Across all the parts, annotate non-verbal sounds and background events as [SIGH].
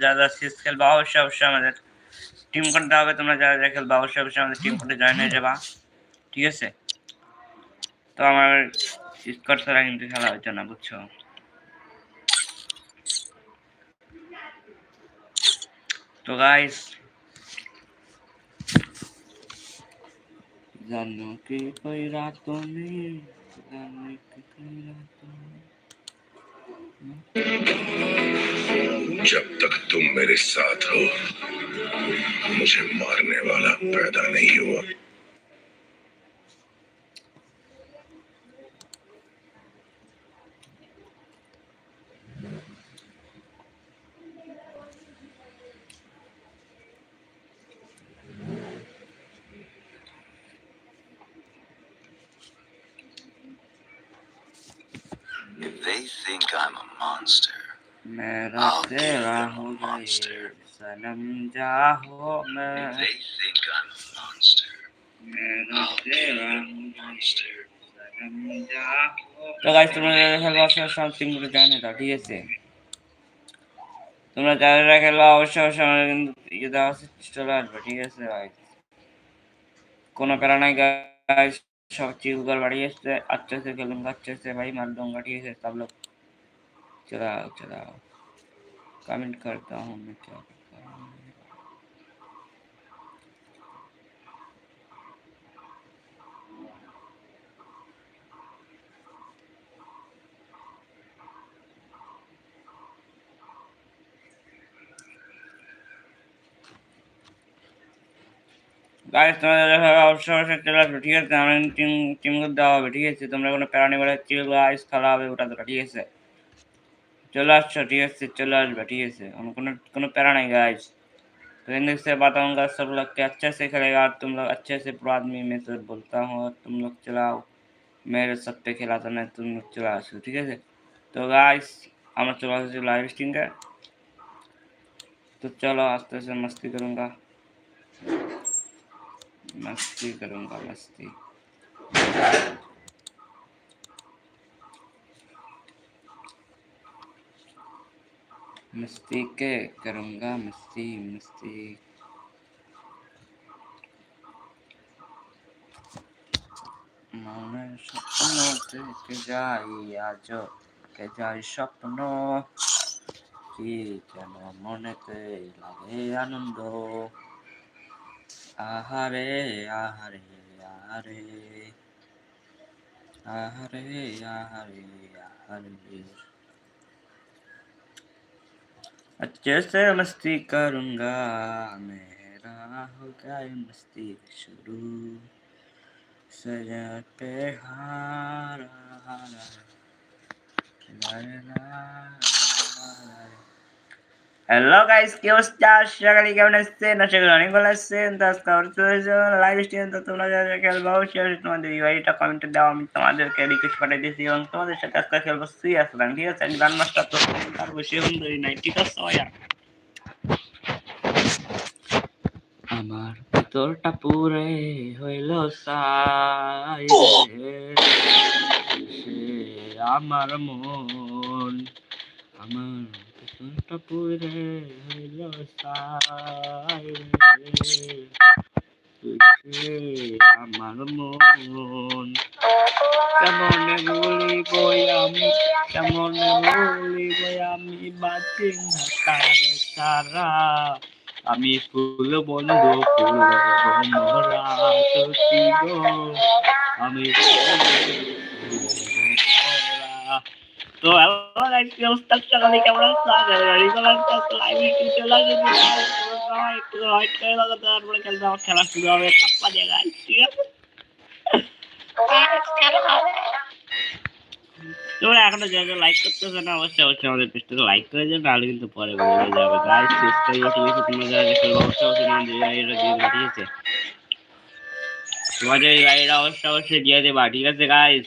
যারা যারা সিস খেলবে, অবশ্যই অবশ্যই আমাদের টিম কোনটা হবে, তোমরা যারা যারা খেলবে, অবশ্যই অবশ্যই আমাদের টিম কোনটা জয়েন হয়ে যাবা। ঠিক আছে? তো আমার স্কট ছাড়া কিন্তু খেলা হচ্ছে না, বুঝছ? তো গাইস জানো কি কই রাত নেই জানো কি কই রাত তুমি? जब तक तुम मेरे साथ हो मुझे मारने वाला पैदा नहीं हुआ। They think I'm a monster, मेरा I'll give तेरा them a हो गए monster. सनम जाहो if मैं they think I'm a monster, मेरा I'll give तेरा them हो a गए monster. सनम जाहो তো গাইস তোমরা যারা খেলবা অবশ্যই সামথিং করে জানে দাও ঠিক আছে তোমরা যারা যারা খেলবা অবশ্যই অবশ্যই আমাদের কিন্তু ইয়ে দেওয়া আছে চলে আসবে ঠিক আছে ভাই কোনো প্যারা নাই गाइस सब चीज ऊपर बढ़ी है अच्छे से खेलूंगा अच्छे से भाई मार दूंगा ठीक है सब लोग चलाओ चलाओ कमेंट करता हूँ मैं क्या करता हूँ গাইস তোমরা যারা অবশ্যই অবশ্যই চলে আসবে ঠিক আছে আমার টিম টিম করে দেওয়া হবে ঠিক আছে তোমরা কোনো প্যারা নেই বলে চিল গাইস খেলা হবে ওটা তোটা ঠিক আছে চলে আসছো ঠিক আছে चले আসবে ঠিক আছে हम কোনো কোনো প্যারা नहीं गाइस तो इन से बताऊंगा सब लोग के अच्छे से खेलेगा और तुम लोग अच्छे से pro आदमी में से बोलता हूँ और तुम लोग चलाओ मेरे सब पे खिलाता नहीं तुम लोग चला আসো ঠিক আছে তো गाइस আমরা চলে আসছি লাইভ স্ট্রিমে तो चलो आस्ते से मस्ती करूंगा मस्ती करूंगा मस्ती मस्ती के करूंगा मस्ती मस्ती মনের স্বপ্ন থেকে যাই আজ কে যাই স্বপ্ন কি যেন মনেতে লাগে আনন্দ আহারে আহারে আহারে আহারে আহারে আহারে अच्छे से मस्ती करूँगा। मेरा हो गया मस्ती शुरू। सजा पे हारा हारा হ্যালো গাইস কি অবস্থা? সকালে কেমন আছেন? আশা করি অনেক ভালো আছেন। তো আজকে আবার চলে লাইভ স্ট্রিম তো তোমরা যারা খেলব, অবশ্যই তোমাদের ইউআইটা কমেন্টে দাও। আমি তোমাদেরকে রিকোয়েস্ট পাঠিয়ে দিয়েছি এবং তোমাদের সাথে আজকে খেলব সুই আসলাম ঠিক আছে? আমি মাস্টার তো তার বেশি সুন্দরী নাই, ঠিক আছে আমার ভিতরটা পুরে হইল সাই আমার মন। আমার ভিতরটা পুরে হইল আমার মন কেমন বলিব আমি কেমন বলিব আমি বাঁচি না তারে সারা আমি ফুল বন্ধু ফুল মরা সত্যি গো আমি তো আমার আজকে অবস্থা লাইট করে তারপরে খেলতে খেলা শুরু হবে কাপ্পা আছে? তোমরা এখনও যারা লাইক করতেছো না, অবশ্যই অবশ্যই আমাদের লাইক করে যাবে নাহলে কিন্তু পরে বলে যাবে। গাইস সাবস্ক্রাইব ঠিক আছে তোমরা যারা দেখো দেবে, ঠিক আছে? তোমাদের এই গাইডটা অবশ্যই অবশ্যই দিয়ে দেবা, ঠিক আছে গাইস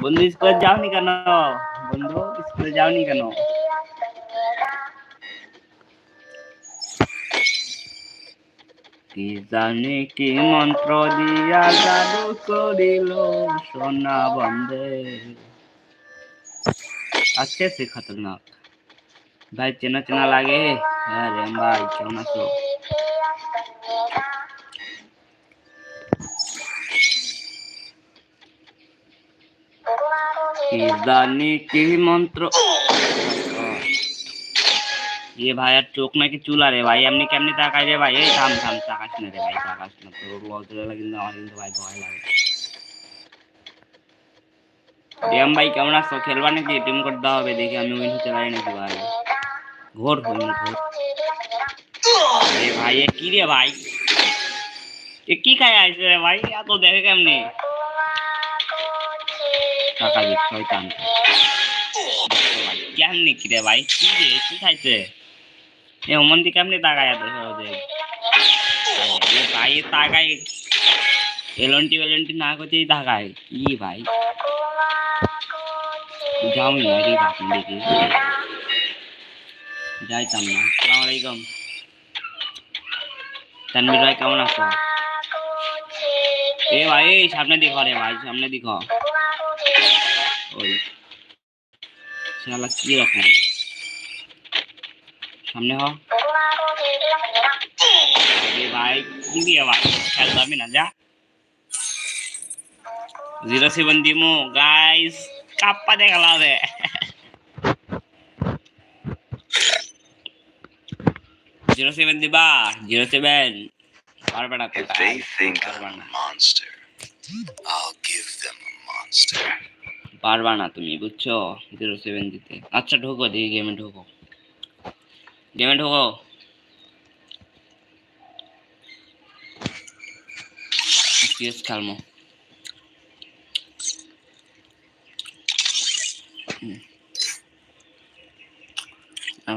বন্ধু স্কুলে যাওনি কেন বন্ধু স্কুলে যাওনি কেন কি জানি কি মন্ত্র দিয়া জাদু করিল সোনা বন্ধে अच्छे से खतरनाक भाई चेना चेना लागे अरे भाई কেমন আছো কি জানি কি মন্ত্র এ ভাই আর চোখ নাকি চুলা রে ভাই এমনি কেমনি তাকাই রে ভাই এই থাম থাম তাকাস না রে ভাই তাকাস না তোর লজ্জা কিন্তু আমার কিন্তু ভাই ভয় লাগে এম ভাই কেমন আসছো খেলবা নাকি টিম কোড দেওয়া হবে দেখি আমি উইন হতে পারি নাকি ভাই ঘোর হইনি ঘোর এ ভাই এ কি রে ভাই এ কি খায় আসছে রে ভাই এত দেখে কেমনি শয়তান ভাই? কি রে, কি খাইছে? এ অমন্দি কেমনি তাকায় সহজে? ভাই তাকায়। এলন্টি না তাকায়। কি ভাই? যাও না রে আপনি দেখি। যাইতাম না। আলাইকুম। তানবির ভাই, কেমন আছো? এ ভাই সামনে দেখো রে ভাই সামনে দিক ওই শালা কি রকম সামনে হ আরে ভাই কি দিয়ে ভাই খেলতামই না যা জিরো সেভেন দিমো গাইস কাপ্পা দেখালাবে জিরো সেভেন দিবা জিরো সেভেন পারবে না তো If they guys, think পারবা I'm না a monster, I'll give them a monster. পারবা না তুমি, বুঝছ? জিরো সেভেন দিতে। আচ্ছা ঢোকো, দেখি গেমে ঢোকো। গেমে ঢোকো। সিএস খেলমো।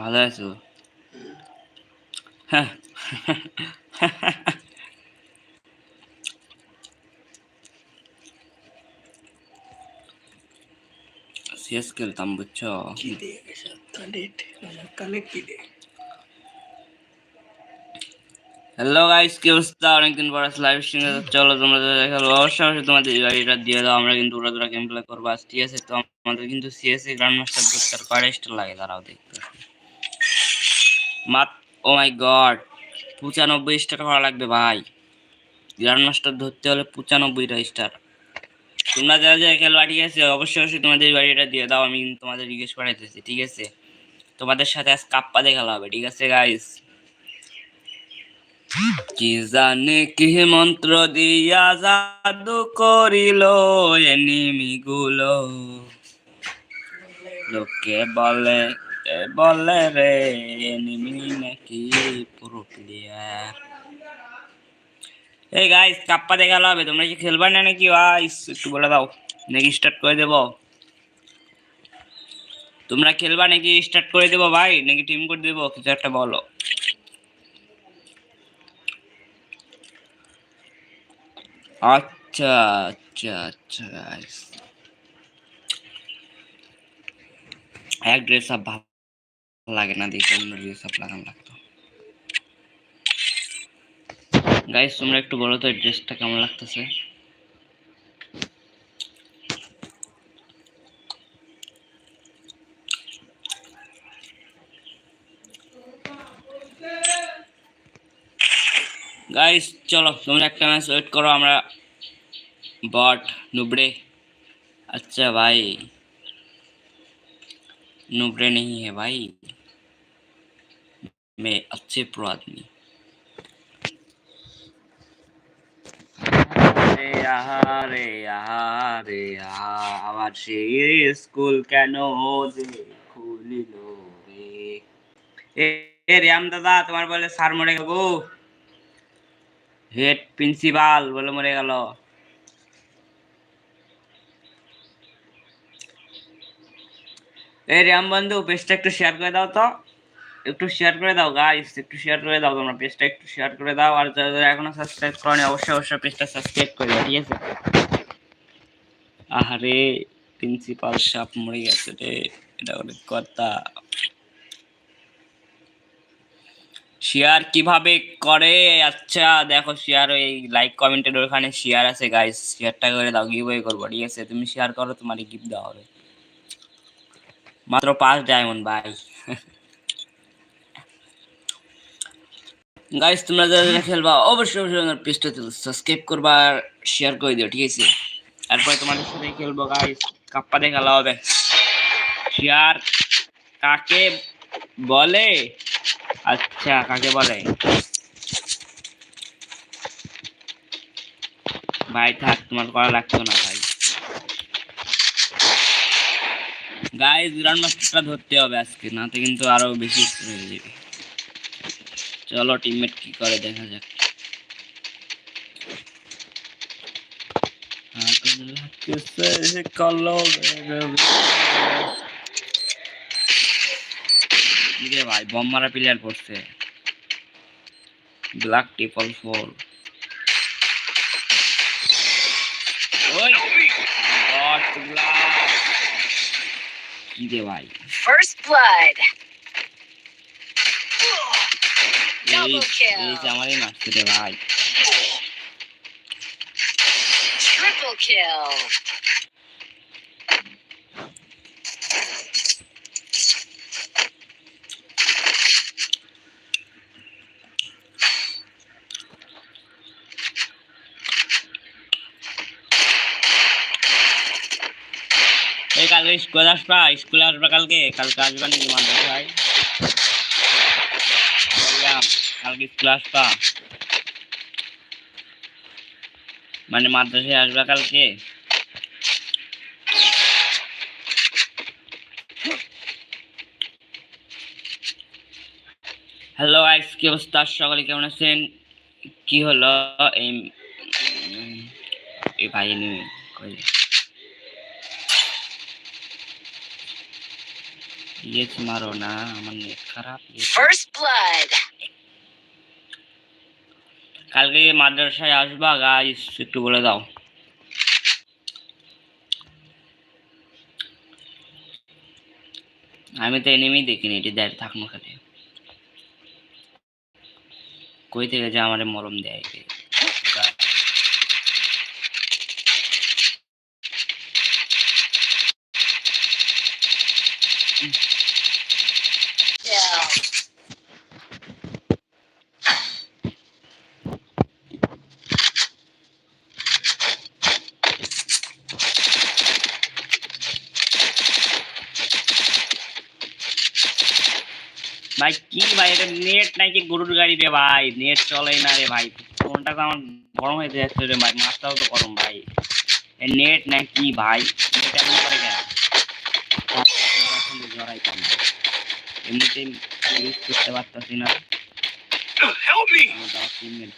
ভালো আছো? হ্যাঁ। [LAUGHS] সিএস খেলতাম বুঝছ হ্যালো গাইস কি অবস্থা? অনেকদিন পর লাইভ স্ট্রিমে চলো তোমরা তো দেখাল অবশ্যই অবশ্যই তোমাদের গাড়িটা দিয়ে দাও। আমরা কিন্তু ওরা তোরা গেম প্লে করব আজ ঠিক আছে? তো আমাদের কিন্তু সিএসএ গ্র্যান্ড মাস্টার বুস্টার কয়টা লাগে দাঁড়াও দেখতে মাত ও মাই গড পঁচানব্বই স্টার করা লাগবে ভাই। গ্র্যান্ড মাস্টার ধরতে হলে পঁচানব্বইটা স্টার তোমরা যারা যারা খেলবা ঠিক আছে, অবশ্যই অবশ্যই তোমাদের বাড়িটা দিয়ে দাও, আমি তোমাদের রিকোয়েস্ট পাঠাইতেছি, ঠিক আছে? তোমাদের সাথে আজ কাপ্পা দেখাল হবে, ঠিক আছে গাইস কি জানে কি মন্ত্র দিয়া জাদু করিল এনিমি গুলো লোকে বলে বলে রে, এনিমি নাকি পুরো প্লেয়ার এই গাইস কাপ্পা দেখাল হবে। তোমরা কি খেলবা না নাকি? গাইস একটু বলে দাও। নাকি স্টার্ট করে দেবো? তোমরা খেলবা নাকি স্টার্ট করে দেবো ভাই? নাকি টিম করে দেবো? কিছু একটা বলো। আচ্ছা আচ্ছা আচ্ছা গাইস এক ড্রেস আপ ভালো লাগে না, দেখে অন্য ড্রেস আপ লাগানো লাগতো গাইস তোমরা একটু বলো তো এই ড্রেসটা কেমন লাগতেছে गाइस चलो তোমরা একটা ম্যাচ ওয়েট করো আমরা बॉट नुबड़े अच्छा भाई नुबड़े नहीं है भाई मैं अच्छे प्रो आदमी আহারে আহারে আমার সেই স্কুল কেন যে খুলিল এ রাম দাদা, তোমার বলে স্যার মরে গেল হেড প্রিন্সিপাল বলে মরে গেল। এই রাম বন্ধু পেজটা একটু শেয়ার করে দাও তো। একটু শেয়ার করে দাও গাইস একটু শেয়ার করে দাও, তোমরা পেজটা একটু শেয়ার করে দাও, আর যারা যারা এখনও সাবস্ক্রাইব করনি, অবশ্যই অবশ্যই পেজটা সাবস্ক্রাইব করে দাও, ঠিক আছে? আহারে প্রিন্সিপাল সাপ মরে গেছে রে, এটা অনেক কথা শেয়ার কীভাবে করে? আচ্ছা দেখো শেয়ার ওই লাইক কমেন্টের ওখানে শেয়ার আছে গাইস শেয়ারটা করে দাও গিভওয়ে করব, ঠিক আছে? তুমি শেয়ার করো তোমার গিফট দেওয়া হবে। মাত্র পাঁচ ডায়মন্ড ভাই গাইস তোমরা যারা খেলবা, অবশ্যই অবশ্যই আমার পেজটা সাবস্ক্রাইব করবা আর শেয়ার করে দিও, ঠিক আছে? তারপরে তোমাদের সাথে খেলব গাইস কাপ্পাতে খেলা হবে। শেয়ার কাকে বলে? আচ্ছা কাকে বলে? ভাই, থাক, তোমার করা লাগতো না, ভাই। গাইস গ্রান্ড মাস্টারটা ধরতে হবে আজকে না তো কিন্তু আরও বেশি হয়ে যাবে। চলো টিমমেট কি করে, দেখা যাক। ভাই বম মারা প্লেয়ার পড়ছে ব্ল্যাক ট্রিপল ফোর কি রে ভাই? First blood. এই. যে আমারই মারছে রে ভাই Triple kill. এই কালকে স্কুলে আসবা স্কুলে আসবা কালকে কালকে আসবা নাকি ভাই কালকে স্কুলে আসবা মানে মাদ্রাসায় আসবা কালকে? হ্যালো গাইস কি অবস্থা? সকলে কেমন আছেন? কি হলো? এই ভাই নেই কই মারো না, আমার খারাপ। First blood. কালকে মাদ্রাসায় আসবা গাইস একটু বলে দাও। আমি তো এনেমি দেখিনি, এটি দেয় থাকনো খালি কই থেকে যে আমার মরম দেয় একে? Kill. ভাই কি ভাই এটা নেট নাকি গরুর গাড়ি রে ভাই? নেট চলে না রে ভাই। ফোনটা তো আমার গরম হয়ে যাচ্ছে রে ভাই মাছটাও তো গরম ভাই। নেট নাকি ভাই? নেট এমন করে কেন? জড়াই এমনিতে ইউজ করতে পারতাছি না। Help me! আমার দশ মিনিট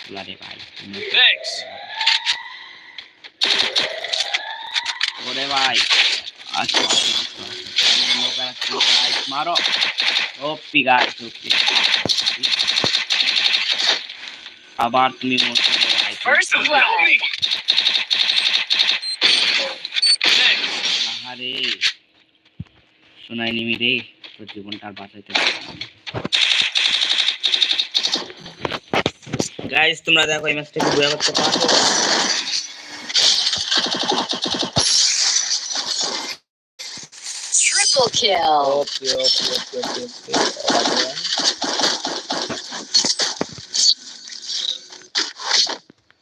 আচ্ছা। আবার তুমি মরতে. আহারে। শোনাই নিমি রে তোর জীবনটা আর বাঁচাইতে গাইস তোমরা দেখো এই ম্যাচটা কি করতে পারো Triple kill.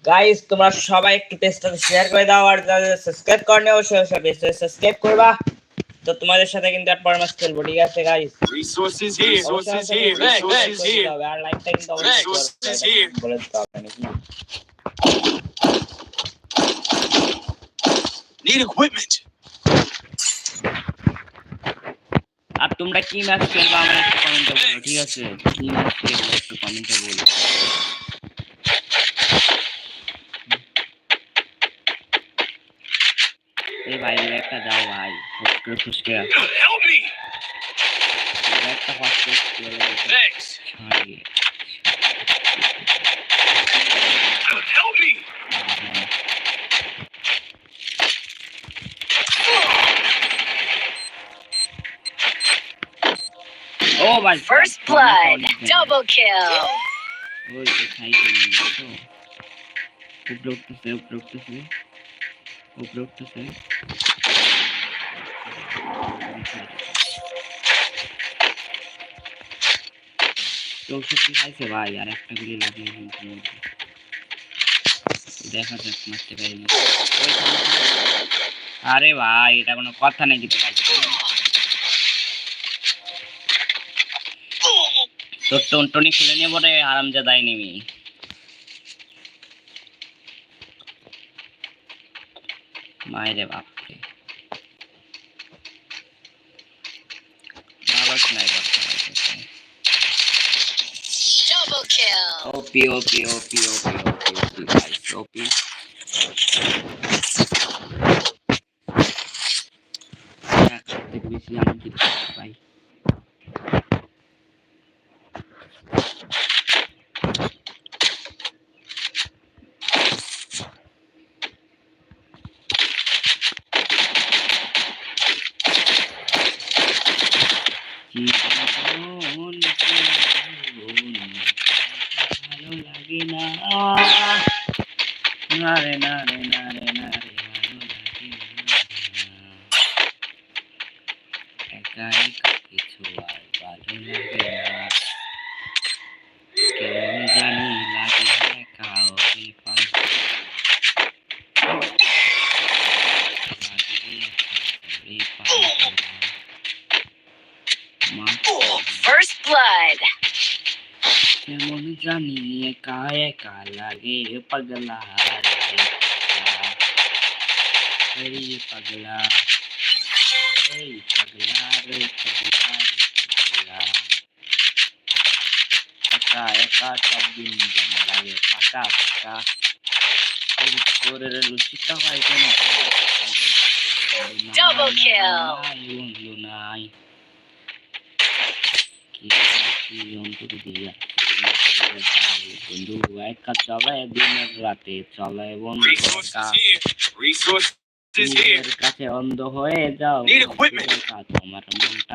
গাইস তোমরা সবাই একটু পেজটা শেয়ার করে দাও আর যারা সাবস্ক্রাইব করনি অবশ্যই অবশ্যই পেজটা সাবস্ক্রাইব করবা তো তোমাদের সাথে কিন্তু আর পরামর্শ খেলব ঠিক আছে guys Resources here. Resources here. Resources here. আর লাইকটা কিন্তু অবশ্যই বলে হবে নাকি Need equipment. আর তোমরা কি ম্যাচ খেলবা আমার একটু কমেন্টে বলো ঠিক আছে? কি ম্যাচ খেলব একটু কমেন্টে বলো। এই ভাই একটা দাও ভাই ফুসকে ফুসকে একটা first First blood. Double kill. Oi, que caiu. O bloco do céu, o bloco do céu. O bloco do céu. চৌষট্টি খাইছে আরে ভাই এটা কোনো কথা নেই দিতে পারছি তোর টনটনি খুলে নেব রে আরামজাদাই নেমি মায়েরে বাপরে ভালো sniper Double kill. OP, OP, OP, OP, OP, OP, guys, OP. হ্যাঁ, গায়িকা কিছু আর ভালো লাগে না কেন জানি লাগে কাউরে পাই কেমন জানি একা একা লাগে পাগলা রে পাগলা একা একা সব দিন যেন লাগে ফাঁকা ফাঁকা ওর করে রে লুচিটা হয় কেন Double kill. নাই বন্ধু নাই কি কি অন্তর দিয়া বন্ধু একা চলে দিনের রাতে চলে বন্ধু কাছে অন্ধ হয়ে যাও। তোমার মনটা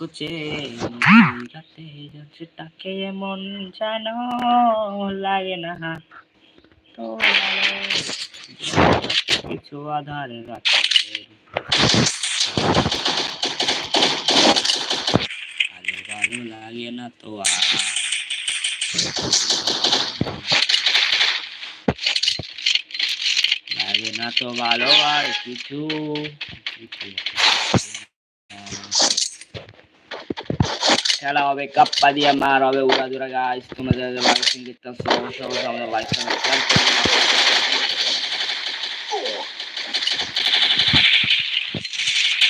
খুঁজে রাতে তাকে এমন যেন লাগে না। তো কিছু আধার ভালো ভালো লাগে না তো আর। লাগে না তো ভালো আর কিছু কিছু খেলা হবে কাপ্পা দিয়ে মার হবে উড়াদুরা গাছ তোমাদের লাইভ দেখতাম সবাই সবাই আমাদের লাইভ